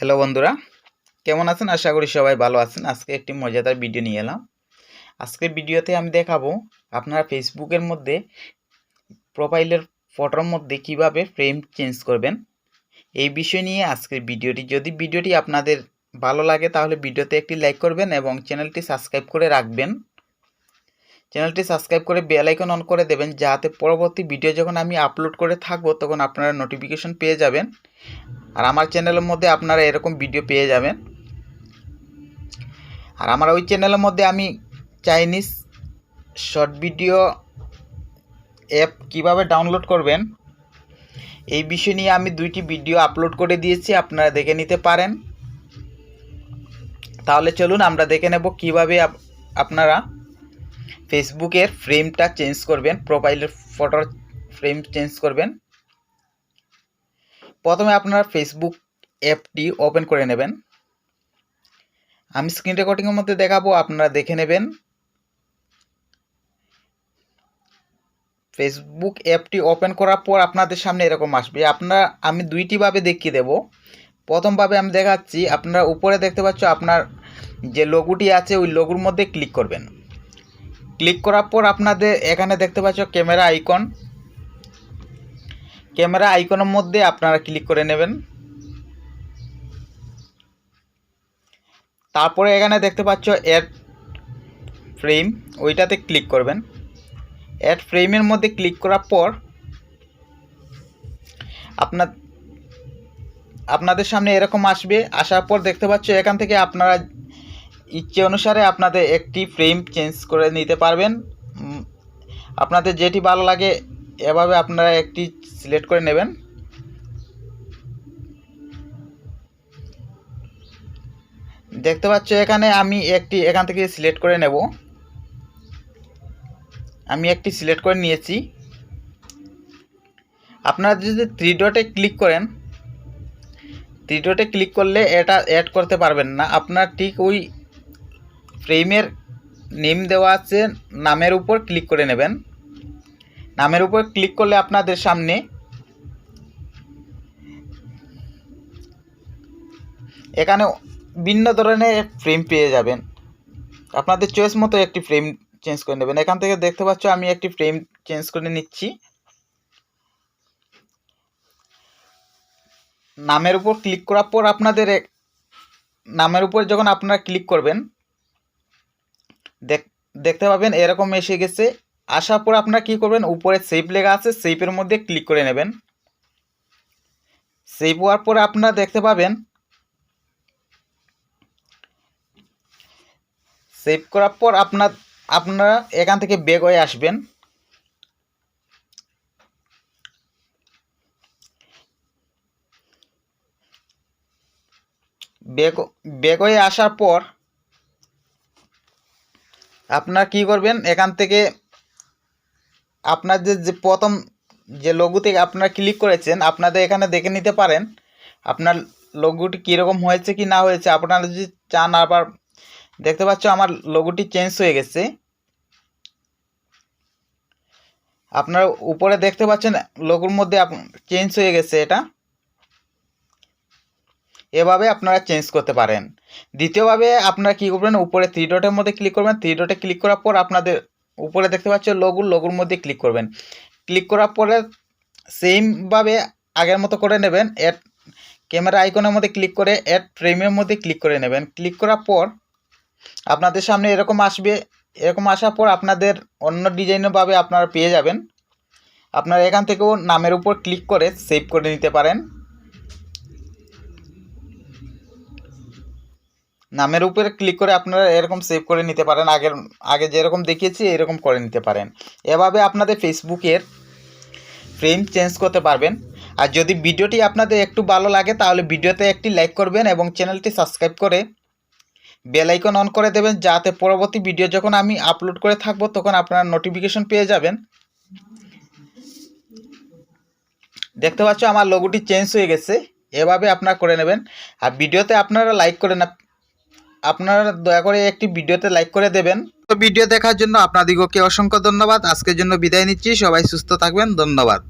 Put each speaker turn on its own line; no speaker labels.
Hello বন্ধুরা। কেমন আছেন? আশা করি সবাই ভালো আছেন। আজকে একটি মজাদার ভিডিও নিয়ে এলাম। আজকের ভিডিওতে আমি দেখাবো আপনারা ফেসবুকের মধ্যে প্রোফাইলের ফটোর মধ্যে কীভাবে ফ্রেম চেঞ্জ করবেন। এই বিষয় নিয়ে আজকের ভিডিওটি যদি ভিডিওটি আপনাদের ভালো লাগে, তাহলে ভিডিওতে একটি লাইক করবেন এবং চ্যানেলটি সাবস্ক্রাইব করে রাখবেন। চ্যানেলটি সাবস্ক্রাইব করে বেল আইকন অন করে দেবেন, যাতে পরবর্তী ভিডিও যখন আমি আপলোড করে থাকব, তখন আপনারা নোটিফিকেশন পেয়ে যাবেন। আর আমার চ্যানেলের মধ্যে আপনারা এরকম ভিডিও পেয়ে যাবেন। আর আমার ওই চ্যানেলের মধ্যে আমি চাইনিজ শর্ট ভিডিও অ্যাপ কীভাবে ডাউনলোড করবেন, এই বিষয় নিয়ে আমি দুইটি ভিডিও আপলোড করে দিয়েছি, আপনারা দেখে নিতে পারেন। তাহলে চলুন আমরা দেখে নেব কীভাবে আপ- আপনারা ফেসবুকের ফ্রেমটা চেঞ্জ করবেন, প্রোফাইলের ফটোর ফ্রেম চেঞ্জ করবেন। প্রথমে আপনারা ফেসবুক অ্যাপটি ওপেন করে নেবেন। আমি স্ক্রিন রেকর্ডিংয়ের মধ্যে দেখাবো, আপনারা দেখে নেবেন। ফেসবুক অ্যাপটি ওপেন করার পর আপনাদের সামনে এরকম আসবে। আপনারা, আমি দুইটিভাবে দেখিয়ে দেব। প্রথমভাবে আমি দেখাচ্ছি, আপনারা উপরে দেখতে পাচ্ছ আপনার যে লোগোটি আছে, ওই লোগোর মধ্যে ক্লিক করবেন। ক্লিক করার পর আপনাদের এখানে দেখতে পাচ্ছ ক্যামেরা আইকন। ক্যামেরা আইকনের মধ্যে আপনারা ক্লিক করে নেবেন। তারপরে এখানে দেখতে পাচ্ছ অ্যাড ফ্রেম ওইটাতে ক্লিক করবেন। অ্যাড ফ্রেমের মধ্যে ক্লিক করার পর আপনার আপনাদের সামনে এরকম আসবে। আসার পর দেখতে পাচ্ছ এখান থেকে আপনারা ইচ্ছে অনুসারে আপনাদের একটি ফ্রেম চেঞ্জ করে নিতে পারবেন। আপনাদের যেটি ভালো লাগে, এভাবে আপনারা একটি সিলেক্ট করে নেবেন। দেখতে পাচ্ছ এখানে আমি একটি, এখান থেকে সিলেক্ট করে নেব। আমি একটি সিলেক্ট করে নিয়েছি। আপনারা যদি থ্রি ডটে ক্লিক করেন থ্রি ডটে ক্লিক করলে এটা অ্যাড করতে পারবেন না। আপনার ঠিক ওই ফ্রেমের নেম দেওয়া আছে, নামের উপর ক্লিক করে নেবেন। নামের উপর ক্লিক করলে আপনাদের সামনে এখানে ভিন্ন ধরনের ফ্রেম পেয়ে যাবেন। আপনাদের চয়েস মতো একটি ফ্রেম চেঞ্জ করে নেবেন। এখান থেকে দেখতে পাচ্ছ, আমি একটি ফ্রেম চেঞ্জ করে নিচ্ছি। নামের উপর ক্লিক করার পর আপনাদের নামের উপর যখন আপনারা ক্লিক করবেন দেখতে পাবেন, এরকম এসে গেছে। আসার পর আপনারা কি করবেন, উপরে সেভ লেখা আছে সেভের মধ্যে ক্লিক করে নেবেন। সেভ হওয়ার পরে আপনারা দেখতে পাবেন সেভ করার পর আপনার, আপনারা এখান থেকে বেগ হয়ে আসবেন। বেগ বেগ হয়ে আসার পর আপনারা কি করবেন? এখান থেকে আপনাদের যে প্রথম যে লঘু থেকে আপনারা ক্লিক করেছেন, আপনাদের এখানে দেখে নিতে পারেন আপনার লঘুটি কীরকম হয়েছে কি না হয়েছে। আপনারা যদি চান আবার, দেখতে পাচ্ছ আমার লোগোটি চেঞ্জ হয়ে গেছে। আপনারা উপরে দেখতে পাচ্ছেন লোগোর মধ্যে চেঞ্জ হয়ে গেছে এটা। এভাবে আপনারা চেঞ্জ করতে পারেন। দ্বিতীয়ভাবে আপনারা কী করবেন? উপরে থ্রি ডটের মধ্যে ক্লিক করবেন। থ্রি ডটে ক্লিক করার পর আপনাদের উপরে দেখতে পাচ্ছেন লোগো লোগোর মধ্যে ক্লিক করবেন। ক্লিক করার পরে সেমভাবে আগের মতো করে নেবেন। অ্যাড ক্যামেরা আইকনের মধ্যে ক্লিক করে অ্যাড ফ্রেমের মধ্যে ক্লিক করে নেবেন। ক্লিক করার পর আপনাদের সামনে এরকম আসবে। এরকম আসার পর আপনাদের অন্য ডিজাইনের ভাবে আপনারা পেয়ে যাবেন। আপনারা এখান থেকেও নামের উপর ক্লিক করে সেভ করে নিতে পারেন। নামের উপরে ক্লিক করে আপনারা এরকম সেভ করে নিতে পারেন। আগের, আগে যেরকম দেখিয়েছি, এরকম করে নিতে পারেন। এভাবে আপনাদের ফেসবুকের ফ্রেম চেঞ্জ করতে পারবেন। আর যদি ভিডিওটি আপনাদের একটু ভালো লাগে, তাহলে ভিডিওতে একটি লাইক করবেন এবং চ্যানেলটি সাবস্ক্রাইব করে বেল আইকন অন করে দেবেন, যাতে পরবর্তী ভিডিও যখন আমি আপলোড করে থাকব, তখন আপনারা নোটিফিকেশন পেয়ে যাবেন। দেখতে পাচ্ছ, আমার লোগোটি চেঞ্জ হয়ে গেছে। এভাবে আপনারা করে নেবেন। আর ভিডিওতে আপনারা লাইক করে না আপনারা দয়া করে একটি ভিডিওতে লাইক করে দেবেন। তো ভিডিও দেখার জন্য আপনাদিগকে অসংখ্য ধন্যবাদ। আজকের জন্য বিদায় নিচ্ছি। সবাই সুস্থ থাকবেন। ধন্যবাদ।